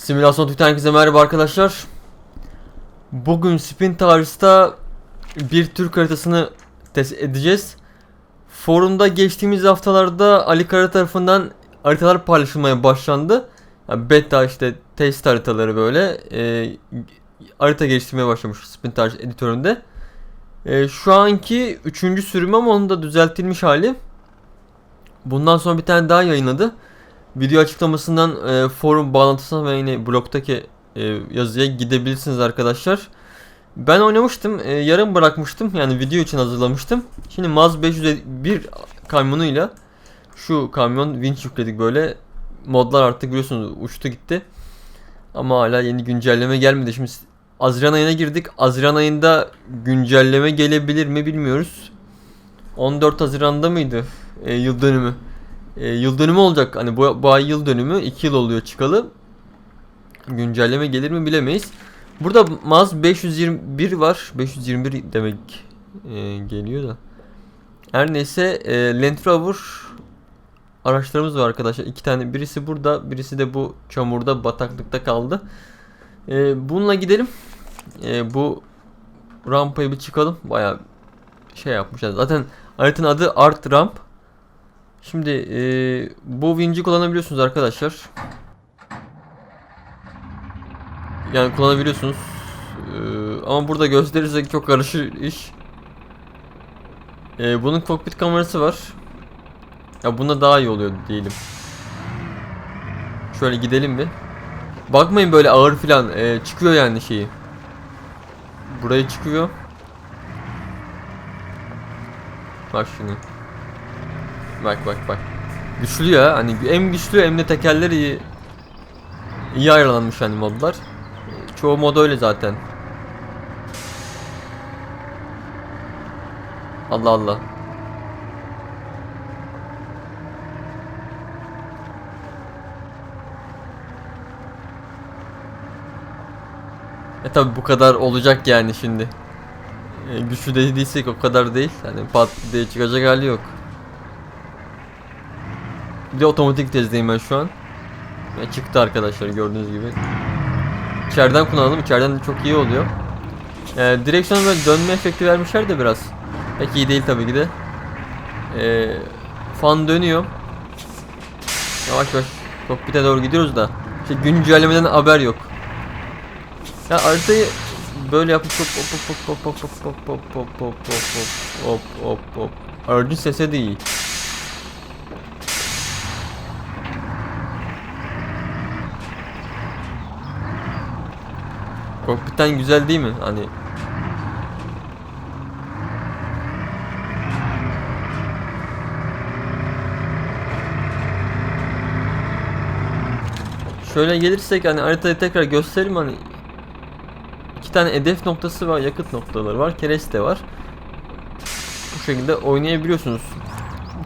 Simülasyon Twitter herkese merhaba arkadaşlar. Bugün Spin Tars'ta bir Türk haritasını test edeceğiz. Forumda geçtiğimiz haftalarda Ali Kara tarafından haritalar paylaşılmaya başlandı. Yani beta işte test haritaları böyle e, harita geliştirmeye başlamış Spin Tars editöründe. E, şu anki üçüncü sürüm ama onun da düzeltilmiş hali. Bundan sonra bir tane daha yayınladı. Video açıklamasından e, forum bağlantısına ve yine blogdaki e, yazıya gidebilirsiniz arkadaşlar. Ben oynamıştım. e, yarım bırakmıştım. Yani video için hazırlamıştım. Şimdi Maz 501 kamyonuyla şu kamyon vinç yükledik böyle. Modlar artık biliyorsunuz uçtu gitti. Ama hala yeni güncelleme gelmedi. Şimdi Haziran ayına girdik. Haziran ayında güncelleme gelebilir mi bilmiyoruz. 14 Haziran'da mıydı e, yıl dönümü? E, yıl dönümü olacak. Hani bu, bu ay yıl dönümü 2 yıl oluyor çıkalı. Güncelleme gelir mi bilemeyiz. Burada Maz 521 var. 521 demek e, geliyor da. Her neyse e, Land Rover araçlarımız var arkadaşlar. İki tane. Birisi burada, birisi de bu çamurda, bataklıkta kaldı. E, bununla gidelim. E, bu rampayı bir çıkalım. Baya şey yapmışlar. Zaten haritanın adı Art Ramp. Şimdi e, bu vinci kullanabiliyorsunuz arkadaşlar. Yani kullanabiliyorsunuz. E, ama burada gösterirsek çok karışır iş. E, bunun kokpit kamerası var. Ya bunda daha iyi oluyor diyelim. Şöyle gidelim bir. Bakmayın böyle ağır filan e, çıkıyor yani şeyi. Buraya çıkıyor. Bak şimdi. Bak bak bak. Güçlü ya hani hem güçlü hem de tekerleri iyi. İyi ayarlanmış hani modlar. Çoğu mod öyle zaten. Allah Allah. E tabi bu kadar olacak yani şimdi. E, güçlü de değilsek o kadar değil. Hani pat diye çıkacak hali yok. Bir de otomatik vitezdeyim ben şu an. Ya çıktı arkadaşlar gördüğünüz gibi. İçeriden kullanalım. İçeriden de çok iyi oluyor. Ee, direksiyon böyle dönme efekti vermişler de biraz. Pek iyi değil tabii ki de. Ee, fan dönüyor. Yavaş yavaş kokpite doğru gidiyoruz da. İşte güncellemeden haber yok. Ya haritayı böyle yapıp hop hop hop hop hop hop hop hop hop hop hop hop hop hop Aracın sesi de iyi. Kokpitten güzel değil mi? Hani Şöyle gelirsek hani haritayı tekrar göstereyim hani iki tane hedef noktası var, yakıt noktaları var, kereste var. Bu şekilde oynayabiliyorsunuz.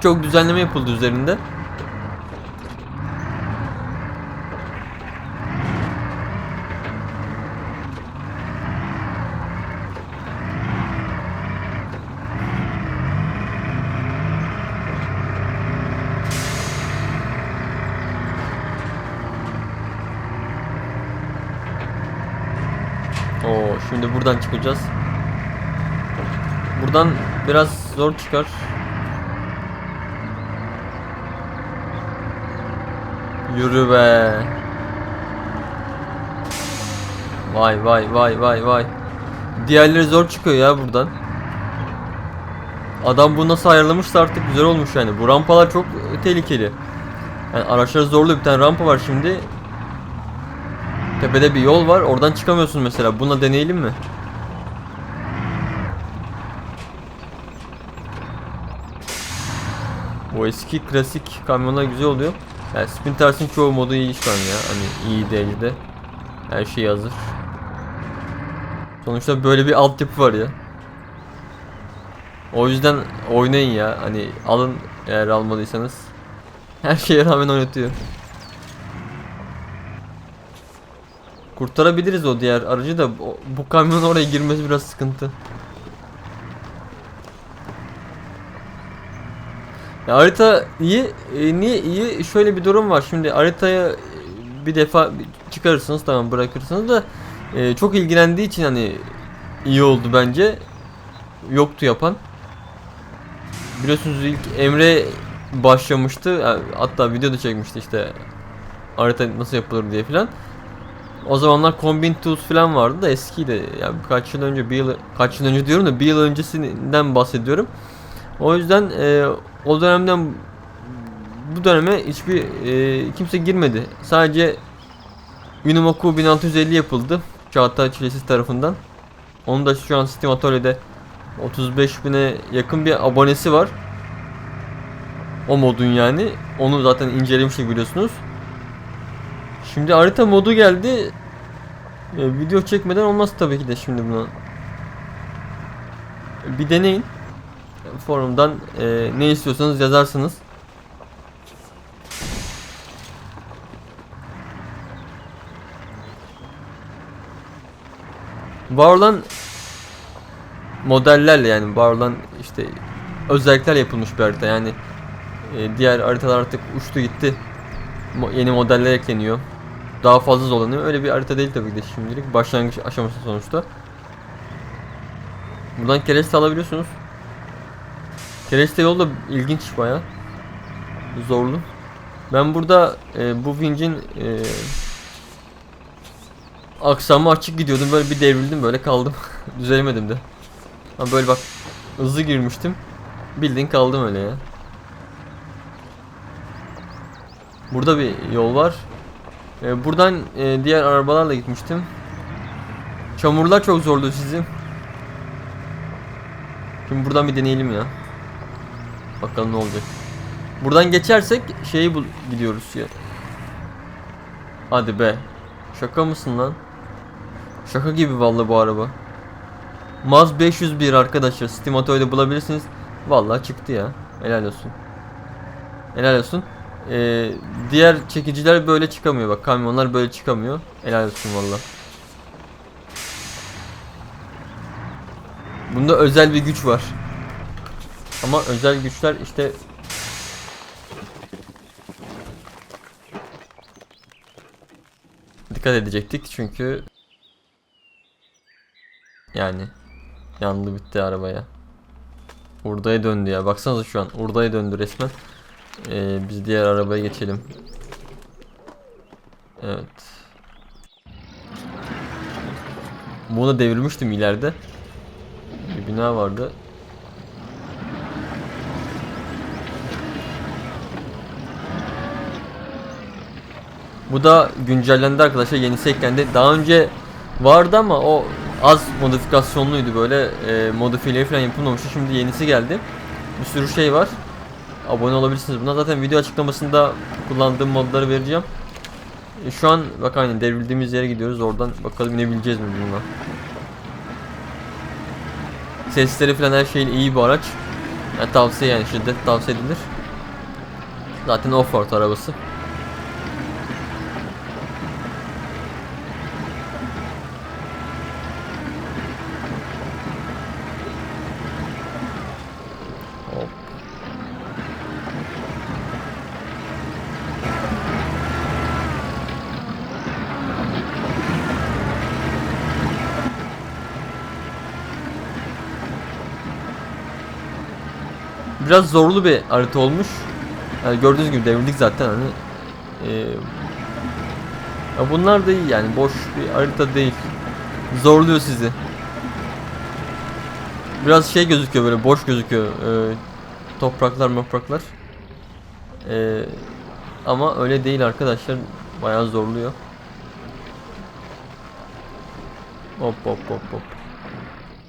Çok düzenleme yapıldı üzerinde. Şimdi buradan çıkacağız. Buradan biraz zor çıkar. Yürü be. Vay vay vay vay vay. Diğerleri zor çıkıyor ya buradan. Adam bunu nasıl ayarlamışsa artık güzel olmuş yani. Bu rampalar çok tehlikeli. Yani araçları zorlu bir tane rampa var şimdi. Tepede bir yol var. Oradan çıkamıyorsun mesela. Buna deneyelim mi? O eski klasik kamyonlar güzel oluyor. Yani Spin çoğu modu iyi şu ya. Hani iyi değil de. Her şey hazır. Sonuçta böyle bir altyapı var ya. O yüzden oynayın ya. Hani alın eğer almadıysanız. Her şeye rağmen oynatıyor. Kurtarabiliriz o diğer aracı da bu kamyon oraya girmesi biraz sıkıntı. Ya harita iyi. E, niye iyi? Şöyle bir durum var. Şimdi haritaya e, bir defa çıkarırsınız tamam bırakırsınız da e, çok ilgilendiği için hani iyi oldu bence. Yoktu yapan. Biliyorsunuz ilk Emre başlamıştı. Yani Hatta video da çekmişti işte harita nasıl yapılır diye filan. O zamanlar Combine Tools falan vardı da eskiydi. Yani birkaç yıl önce, bir yıl, kaç yıl önce diyorum da bir yıl öncesinden bahsediyorum. O yüzden e, o dönemden bu döneme hiçbir e, kimse girmedi. Sadece Unimoku 1650 yapıldı. Çağatay Çilesiz tarafından. Onun da şu an Steam Atölye'de 35 bine yakın bir abonesi var. O modun yani. Onu zaten incelemiştik biliyorsunuz. Şimdi harita modu geldi. E, video çekmeden olmaz tabii ki de şimdi buna. Bir deneyin. Forumdan e, ne istiyorsanız yazarsınız. Var olan modellerle yani var olan işte özellikler yapılmış bir harita yani e, diğer haritalar artık uçtu gitti Mo- yeni modeller ekleniyor daha fazla zorlanıyor. Öyle bir harita değil tabii ki de şimdilik. Başlangıç aşaması sonuçta. Buradan kereste alabiliyorsunuz. Kereste yol da ilginç baya zorlu. Ben burada e, bu vincin e, aksamı açık gidiyordum. Böyle bir devrildim böyle kaldım. Düzelemedim de. Ha böyle bak hızlı girmiştim. Bildiğin kaldım öyle ya. Burada bir yol var. Ee, buradan e, diğer arabalarla gitmiştim. Çamurlar çok zorlu sizin. Şimdi buradan bir deneyelim ya. Bakalım ne olacak. Buradan geçersek şeyi bul gidiyoruz ya. Hadi be. Şaka mısın lan? Şaka gibi vallahi bu araba. Maz 501 arkadaşlar Steam Auto'da bulabilirsiniz. Vallahi çıktı ya. Helal olsun. Helal olsun. Ee, diğer çekiciler böyle çıkamıyor bak kamyonlar böyle çıkamıyor. Helal olsun valla. Bunda özel bir güç var. Ama özel güçler işte dikkat edecektik çünkü yani yandı bitti arabaya. Urdaya döndü ya. Baksanıza şu an urdaya döndü resmen. Ee, biz diğer arabaya geçelim. Evet. Bunu devirmiştim ileride. Bir bina vardı. Bu da güncellendi arkadaşlar. Yenisi eklendi. Daha önce vardı ama o az modifikasyonluydu böyle. E, modifiyeleri falan yapılmamıştı. Şimdi yenisi geldi. Bir sürü şey var. Abone olabilirsiniz buna. Zaten video açıklamasında kullandığım modları vereceğim. E, şu an bak aynen devrildiğimiz yere gidiyoruz. Oradan bakalım inebileceğiz mi bununla. Sesleri falan her şeyin iyi bir araç. Yani tavsiye yani şiddet tavsiye edilir. Zaten offroad arabası. Biraz zorlu bir harita olmuş. Yani gördüğünüz gibi devirdik zaten hani. Ee, bunlar da iyi yani boş bir harita değil. Zorluyor sizi. Biraz şey gözüküyor böyle boş gözüküyor. Ee, topraklar topraklar. Ee, ama öyle değil arkadaşlar. Bayağı zorluyor. Hop hop hop hop.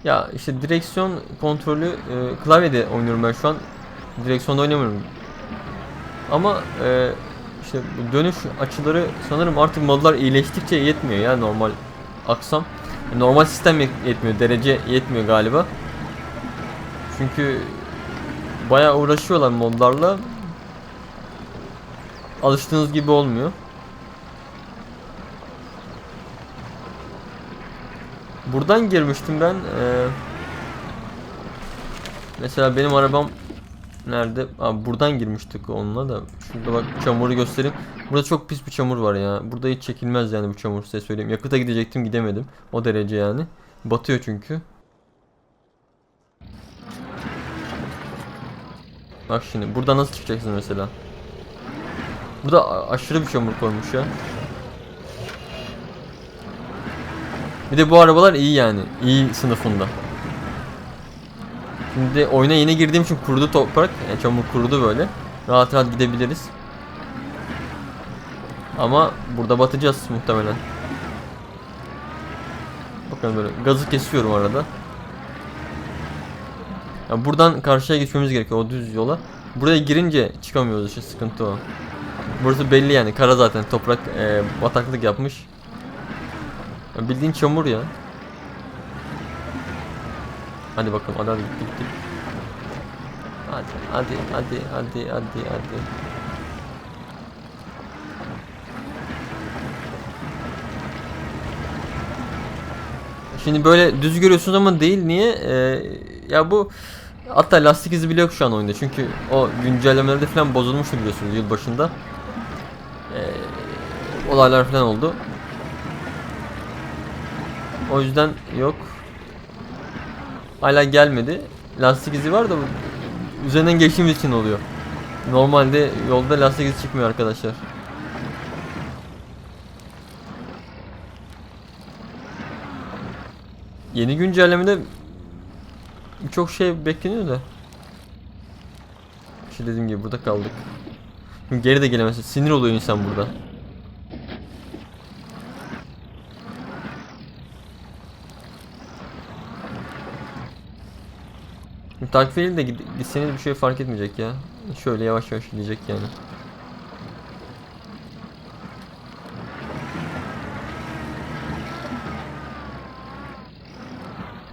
Ya işte direksiyon kontrolü e, klavyede oynuyorum ben şu an. Direksiyonda oynamıyorum. Ama e, işte dönüş açıları sanırım artık modlar iyileştikçe yetmiyor ya normal aksam. Normal sistem yet- yetmiyor, derece yetmiyor galiba. Çünkü bayağı uğraşıyorlar modlarla. Alıştığınız gibi olmuyor. Buradan girmiştim ben. Ee, mesela benim arabam Nerede? Abi buradan girmiştik onunla da. Şurada bak çamuru göstereyim. Burada çok pis bir çamur var ya. Burada hiç çekilmez yani bu çamur size söyleyeyim. Yakıta gidecektim gidemedim. O derece yani. Batıyor çünkü. Bak şimdi burada nasıl çıkacaksın mesela? Burada aşırı bir çamur koymuş ya. Bir de bu arabalar iyi yani. iyi sınıfında. Şimdi oyuna yeni girdiğim için kurudu toprak. Yani çamur kurudu böyle. Rahat rahat gidebiliriz. Ama burada batacağız muhtemelen. Bakın böyle gazı kesiyorum arada. Ya buradan karşıya geçmemiz gerekiyor o düz yola. Buraya girince çıkamıyoruz işte sıkıntı o. Burası belli yani kara zaten toprak e, bataklık yapmış. Ya bildiğin çamur ya. Hadi bakalım hadi hadi gittik gittik. Hadi hadi hadi hadi hadi hadi. Şimdi böyle düz görüyorsunuz ama değil niye? Ee, ya bu hatta lastik izi bile yok şu an oyunda çünkü o güncellemelerde falan bozulmuştu biliyorsunuz yıl başında. Ee, olaylar falan oldu. O yüzden yok. Hala gelmedi. Lastik izi var da bu- üzerinden geçtiğimiz için oluyor. Normalde yolda lastik izi çıkmıyor arkadaşlar. Yeni güncellemede çok şey bekleniyor da. İşte dediğim gibi burada kaldık. Çünkü geri de gelemezsin. Sinir oluyor insan burada. Takviyeyle de gid- gitseniz bir şey fark etmeyecek ya. Şöyle yavaş yavaş gidecek yani.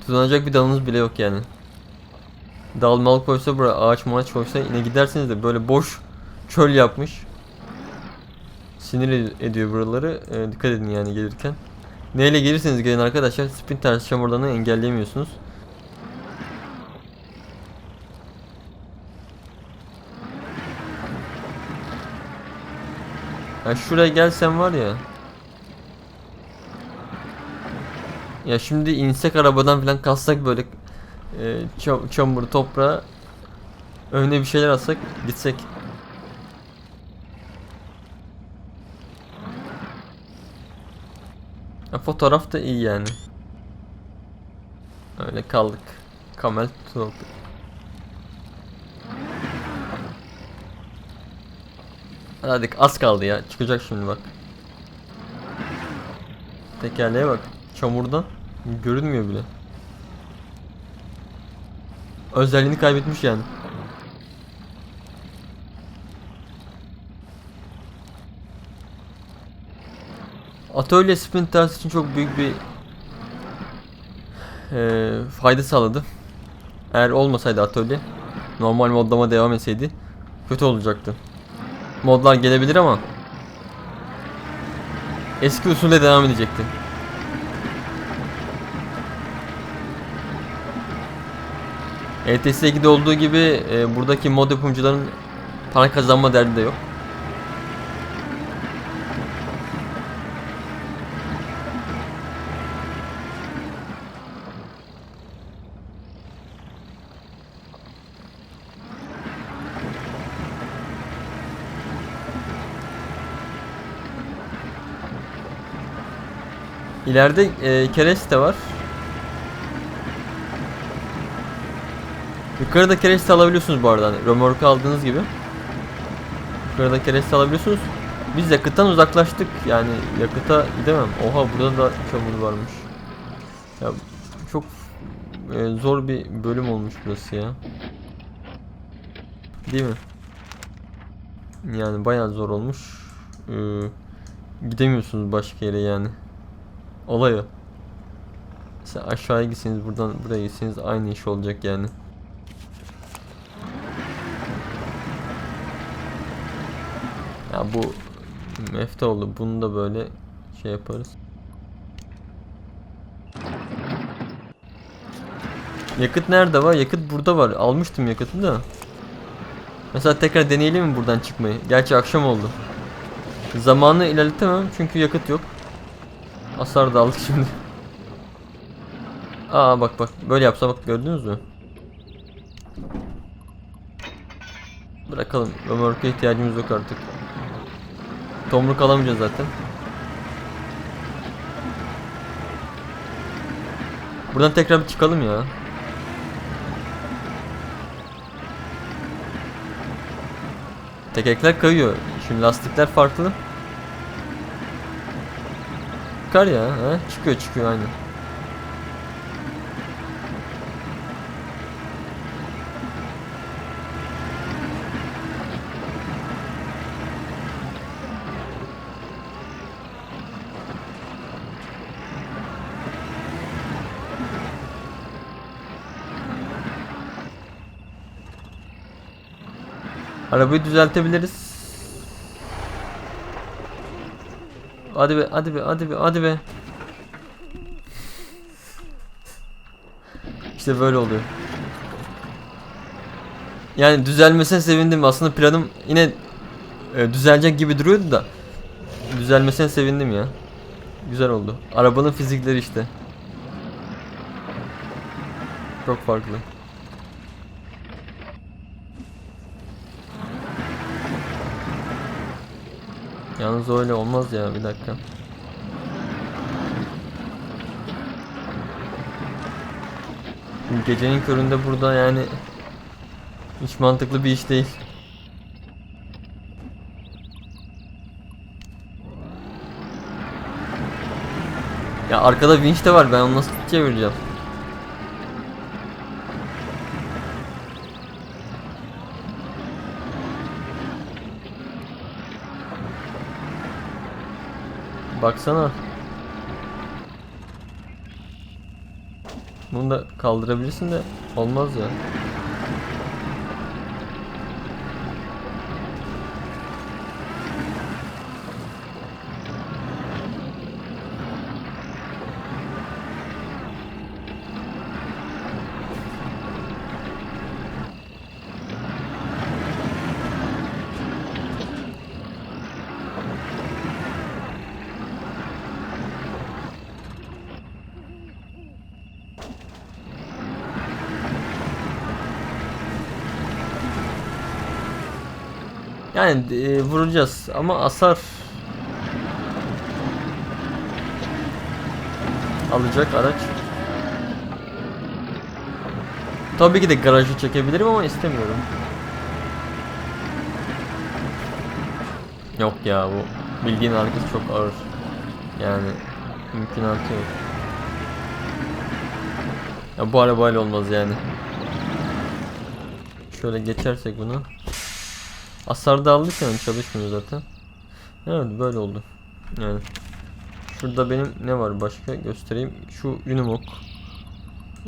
Tutunacak bir dalınız bile yok yani. Dal mal koysa buraya ağaç mağaç koysa yine gidersiniz de böyle boş çöl yapmış. Sinir ed- ediyor buraları. Ee, dikkat edin yani gelirken. Neyle gelirseniz gelin arkadaşlar spin tarzı çamurlarını engelleyemiyorsunuz. Ya şuraya gelsem var ya. Ya şimdi insek arabadan falan kalsak böyle e, çam- toprağa önüne bir şeyler atsak gitsek. Ya fotoğraf da iyi yani. Öyle kaldık. Kamel tutulduk. Hadi az kaldı ya. Çıkacak şimdi bak. Tekerleğe bak. Çamurdan görünmüyor bile. Özelliğini kaybetmiş yani. Atölye Sprinters için çok büyük bir eee, fayda sağladı. Eğer olmasaydı atölye, normal modlama devam etseydi kötü olacaktı. Modlar gelebilir ama eski usulde devam edecekti. ETS 2'de olduğu gibi e, buradaki mod yapımcıların para kazanma derdi de yok. İleride e, kereste var. Yukarıda kereste alabiliyorsunuz bu arada. Hani römorku aldığınız gibi. Yukarıda kereste alabiliyorsunuz. Biz yakıttan uzaklaştık. Yani yakıta gidemem. Oha burada da çamur varmış. Ya çok e, zor bir bölüm olmuş burası ya. Değil mi? Yani bayağı zor olmuş. Ee, gidemiyorsunuz başka yere yani. Olay. Mesela aşağıya gitseniz buradan buraya gitseniz aynı iş olacak yani. Ya bu mefte oldu. Bunu da böyle şey yaparız. Yakıt nerede var? Yakıt burada var. Almıştım yakıtı da. Mesela tekrar deneyelim mi buradan çıkmayı? Gerçi akşam oldu. Zamanı ilerletemem çünkü yakıt yok. Hasar da aldık şimdi. Aa bak bak böyle yapsa bak gördünüz mü? Bırakalım. Römorka ihtiyacımız yok artık. Tomruk alamayacağız zaten. Buradan tekrar bir çıkalım ya. Tekerlekler kayıyor. Şimdi lastikler farklı. Çıkar ya. Ha? Çıkıyor çıkıyor aynen. Arabayı düzeltebiliriz. Hadi be, hadi be, hadi be, hadi be. İşte böyle oluyor. Yani düzelmesine sevindim. Aslında planım yine e, düzelecek gibi duruyordu da. Düzelmesine sevindim ya. Güzel oldu. Arabanın fizikleri işte. Çok farklı. Yalnız öyle olmaz ya bir dakika. Gecenin köründe burada yani hiç mantıklı bir iş değil. Ya arkada vinç de var ben onu nasıl çevireceğim? Baksana. Bunu da kaldırabilirsin de olmaz ya. Yani e, vuracağız ama asar alacak araç. Tabii ki de garajı çekebilirim ama istemiyorum. Yok ya bu bildiğin arkası çok ağır. Yani mümkünatı yok. Ya bu arabayla olmaz yani. Şöyle geçersek bunu. Hasar da aldık yani çalışmıyor zaten. Evet böyle oldu. Yani. Şurada benim ne var başka göstereyim. Şu Unimog.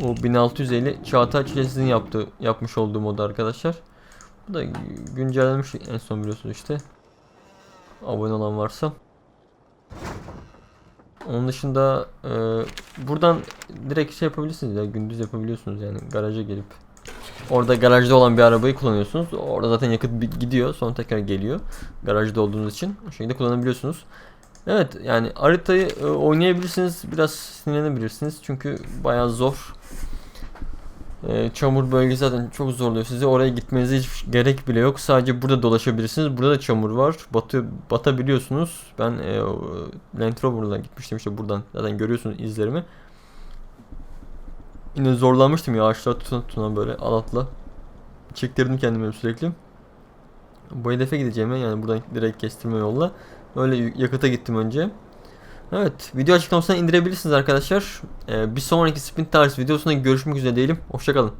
O 1650 Çağatay Çilesiz'in yaptığı yapmış olduğu mod arkadaşlar. Bu da güncellenmiş en son biliyorsunuz işte. Abone olan varsa. Onun dışında e, buradan direkt şey yapabilirsiniz ya gündüz yapabiliyorsunuz yani garaja gelip Orada garajda olan bir arabayı kullanıyorsunuz. Orada zaten yakıt gidiyor. Sonra tekrar geliyor. Garajda olduğunuz için. O şekilde kullanabiliyorsunuz. Evet yani haritayı e, oynayabilirsiniz. Biraz sinirlenebilirsiniz. Çünkü bayağı zor. E, çamur bölgesi zaten çok zorluyor sizi. Oraya gitmenize hiç gerek bile yok. Sadece burada dolaşabilirsiniz. Burada da çamur var. Batı, batabiliyorsunuz. Ben e, Land Rover'la gitmiştim işte buradan. Zaten görüyorsunuz izlerimi. Yine zorlanmıştım ya ağaçlar tutuna böyle alatla. Çektirdim kendimi sürekli. Bu hedefe gideceğim yani buradan direkt kestirme yolla. Öyle yakıta gittim önce. Evet video açıklamasına indirebilirsiniz arkadaşlar. Ee, bir sonraki sprint tarzı videosunda görüşmek üzere diyelim. Hoşçakalın.